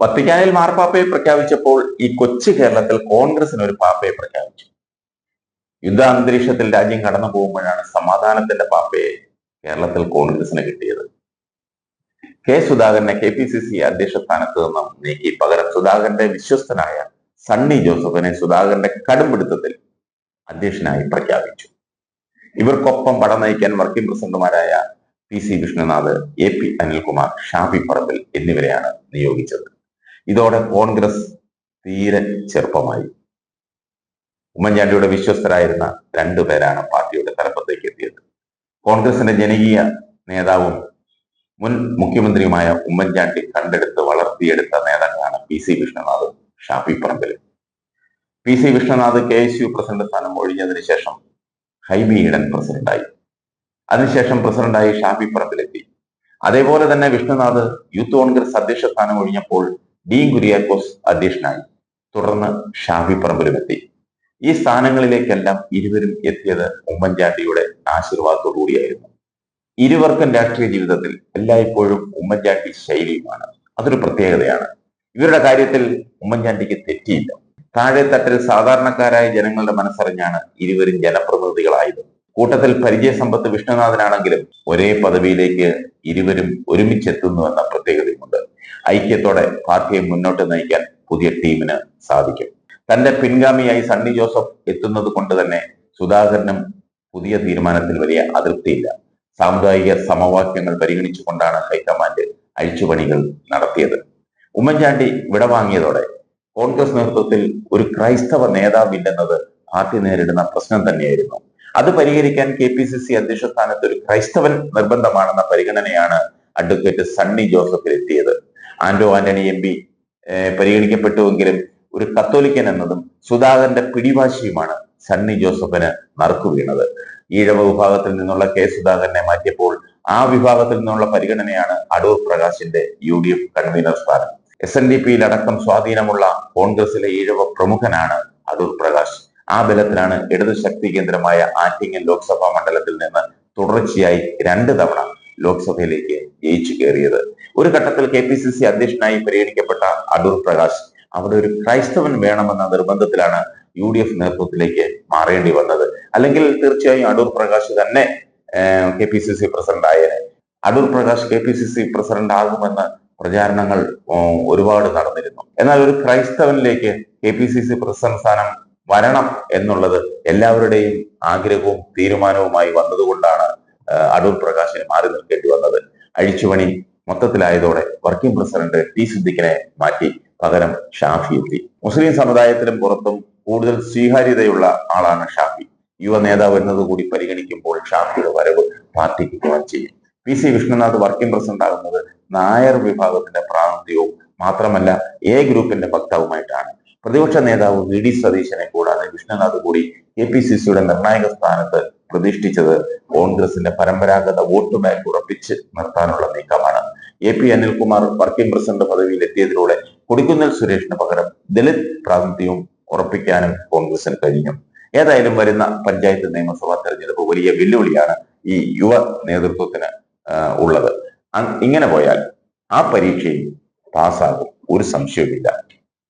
വത്തിക്കാനിൽ മാർപ്പാപ്പയെ പ്രഖ്യാപിച്ചപ്പോൾ ഈ കൊച്ചു കേരളത്തിൽ കോൺഗ്രസിന് ഒരു പാപ്പയെ പ്രഖ്യാപിച്ചു. യുദ്ധ അന്തരീക്ഷത്തിൽ രാജ്യം കടന്നു പോകുമ്പോഴാണ് സമാധാനത്തിന്റെ പാപ്പയെ കേരളത്തിൽ കോൺഗ്രസിന് കിട്ടിയത്. കെ സുധാകരനെ കെ പി സി സി അധ്യക്ഷ സ്ഥാനത്ത് നിന്നും നീക്കി പകരം സുധാകരന്റെ വിശ്വസ്തനായ സണ്ണി ജോസഫിനെ സുധാകരന്റെ കടുംപിടുത്തത്തിൽ അധ്യക്ഷനായി പ്രഖ്യാപിച്ചു. ഇവർക്കൊപ്പം പട നയിക്കാൻ വർക്കിംഗ് പ്രസിഡന്റുമാരായ P C Vishnunath A P Anilkumar Shafi Parambil എന്നിവരെയാണ് നിയോഗിച്ചത്. ഇതോടെ കോൺഗ്രസ് തീരെ ചെറുപ്പമായി. ഉമ്മൻചാണ്ടിയുടെ വിശ്വസ്തരായിരുന്ന രണ്ടു പേരാണ് പാർട്ടിയുടെ തലപ്പത്തേക്ക് എത്തിയത്. കോൺഗ്രസിന്റെ ജനകീയ നേതാവും മുൻ മുഖ്യമന്ത്രിയുമായ ഉമ്മൻചാണ്ടി കണ്ടെടുത്ത് വളർത്തിയെടുത്ത നേതാക്കളാണ് P C വിഷ്ണുനാഥും Shafi P C Vishnunath K S U president സ്ഥാനം ഒഴിഞ്ഞതിന് ശേഷം ഹൈബി ഈഡൻ പ്രസിഡന്റായി. അതിനുശേഷം പ്രസിഡന്റായി ഷാഫി പറമ്പിലെത്തി. അതേപോലെ തന്നെ വിഷ്ണുനാഥ് യൂത്ത് കോൺഗ്രസ് അധ്യക്ഷ സ്ഥാനം ഒഴിഞ്ഞപ്പോൾ ഡീൻ കുര്യാക്കോസ് അധ്യക്ഷനായി തുടർന്ന് ഷാഫി പറമ്പിലുമെത്തി. ഈ സ്ഥാനങ്ങളിലേക്കെല്ലാം ഇരുവരും എത്തിയത് ഉമ്മൻചാണ്ടിയുടെ ആശീർവാദത്തോടുകൂടിയായിരുന്നു. ഇരുവർക്കും രാഷ്ട്രീയ ജീവിതത്തിൽ എല്ലായ്പ്പോഴും ഉമ്മൻചാണ്ടി ശൈലിയുമാണ്. അതൊരു പ്രത്യേകതയാണ്. ഇവരുടെ കാര്യത്തിൽ ഉമ്മൻചാണ്ടിക്ക് തെറ്റിയില്ല. താഴെത്തട്ടിൽ സാധാരണക്കാരായ ജനങ്ങളുടെ മനസ്സറിഞ്ഞാണ് ഇരുവരും ജനപ്രതിനിധികളായത്. കൂട്ടത്തിൽ പരിചയസമ്പത്ത് വിഷ്ണുനാഥനാണെങ്കിലും ഒരേ പദവിയിലേക്ക് ഇരുവരും ഒരുമിച്ചെത്തുന്നു എന്ന പ്രത്യേകതയുമുണ്ട്. ഐക്യത്തോടെ പാർട്ടിയെ മുന്നോട്ട് നയിക്കാൻ പുതിയ ടീമിന് സാധിക്കും. തന്റെ പിൻഗാമിയായി സണ്ണി ജോസഫ് എത്തുന്നത് കൊണ്ട് തന്നെ സുധാകരനും പുതിയ തീരുമാനത്തിൽ വലിയ അതൃപ്തിയില്ല. സാമുദായിക സമവാക്യങ്ങൾ പരിഗണിച്ചുകൊണ്ടാണ് ഹൈക്കമാൻഡ് അഴിച്ചുപണികൾ നടത്തിയത്. ഉമ്മൻചാണ്ടി വിടവാങ്ങിയതോടെ കോൺഗ്രസ് നേതൃത്വത്തിൽ ഒരു ക്രൈസ്തവ നേതാവില്ലെന്നത് പാർട്ടി നേരിടുന്ന പ്രശ്നം തന്നെയായിരുന്നു. അത് പരിഹരിക്കാൻ കെ പി സി സി അധ്യക്ഷ സ്ഥാനത്ത് ഒരു ക്രൈസ്തവൻ നിർബന്ധമാണെന്ന പരിഗണനയാണ് അഡ്വക്കേറ്റ് സണ്ണി ജോസഫിൽ എത്തിയത് ആന്റോ ആന്റണി എം പി പരിഗണിക്കപ്പെട്ടുവെങ്കിലും ഒരു കത്തോലിക്കൻ എന്നതും സുധാകരന്റെ പിടിവാശിയുമാണ് സണ്ണി ജോസഫിന് നറുക്കു വീണത്. ഈഴവ വിഭാഗത്തിൽ നിന്നുള്ള കെ സുധാകരനെ മാറ്റിയപ്പോൾ ആ വിഭാഗത്തിൽ നിന്നുള്ള പരിഗണനയാണ് അടൂർ പ്രകാശിന്റെ യു ഡി എഫ് കൺവീനർ സ്ഥാനം. എസ് എൻ ഡി പിയിലടക്കം സ്വാധീനമുള്ള കോൺഗ്രസിലെ ഈഴവ പ്രമുഖനാണ് അടൂർ പ്രകാശ്. ആ ബലത്തിലാണ് ഇടതു ശക്തി കേന്ദ്രമായ ആറ്റിങ്ങൽ ലോക്സഭാ മണ്ഡലത്തിൽ നിന്ന് തുടർച്ചയായി രണ്ട് തവണ ലോക്സഭയിലേക്ക് ജയിച്ചു കയറിയത്. ഒരു ഘട്ടത്തിൽ കെ പി സി സി അധ്യക്ഷനായി പരിഗണിക്കപ്പെട്ട അടൂർ പ്രകാശ് അവിടെ ഒരു ക്രൈസ്തവൻ വേണമെന്ന നിർബന്ധത്തിലാണ് യു ഡി എഫ് നേതൃത്വത്തിലേക്ക് മാറേണ്ടി വന്നത്. അല്ലെങ്കിൽ തീർച്ചയായും അടൂർ പ്രകാശ് തന്നെ K P C C president Adoor Prakash K P C C president ആകുമെന്ന് പ്രചാരണങ്ങൾ ഒരുപാട് നടന്നിരുന്നു. എന്നാൽ ഒരു ക്രൈസ്തവനിലേക്ക് K P C C president സ്ഥാനം വരണം എന്നുള്ളത് എല്ലാവരുടെയും ആഗ്രഹവും തീരുമാനവുമായി വന്നതുകൊണ്ടാണ് അടൂർ പ്രകാശിന് മാറി നിൽക്കേണ്ടി വന്നത് അഴിച്ചുപണി മൊത്തത്തിലായതോടെ വർക്കിംഗ് പ്രസിഡന്റ് ടി സിദ്ദിഖിനെ മാറ്റി പകരം ഷാഫി എത്തി. മുസ്ലിം സമുദായത്തിലും പുറത്തും കൂടുതൽ സ്വീകാര്യതയുള്ള ആളാണ് ഷാഫി. യുവ നേതാവ് എന്നതുകൂടി പരിഗണിക്കുമ്പോൾ ഷാഫിയുടെ വരവ് പാർട്ടിക്ക് ഗുണം ചെയ്യും. P C Vishnunath working president ആകുന്നത് നായർ വിഭാഗത്തിന്റെ പ്രാതിനിധ്യവും മാത്രമല്ല എ ഗ്രൂപ്പിന്റെ വക്താവുമായിട്ടാണ്. പ്രതിപക്ഷ നേതാവ് വി ഡി സതീശനെ കൂടാതെ വിഷ്ണുനാഥ് കൂടി കെ പി സി സിയുടെ നിർണായക സ്ഥാനത്ത് പ്രതിഷ്ഠിച്ചത് കോൺഗ്രസിന്റെ പരമ്പരാഗത വോട്ട് ബാങ്ക് ഉറപ്പിച്ച് നിർത്താനുള്ള നീക്കമാണ്. A P Anilkumar working president പദവിയിൽ എത്തിയതിലൂടെ കൊടിക്കുന്നിൽ സുരേഷിന് പകരം ദളിത് പ്രാതിനിധ്യവും ഉറപ്പിക്കാനും കോൺഗ്രസിന് കഴിഞ്ഞു. ഏതായാലും വരുന്ന പഞ്ചായത്ത് നിയമസഭാ തെരഞ്ഞെടുപ്പ് വലിയ വെല്ലുവിളിയാണ് ഈ യുവ നേതൃത്വത്തിന് ഉള്ളത്. ഇങ്ങനെ പോയാൽ ആ പരീക്ഷയിൽ പാസ്സാകും. ഒരു സംശയവുമില്ല.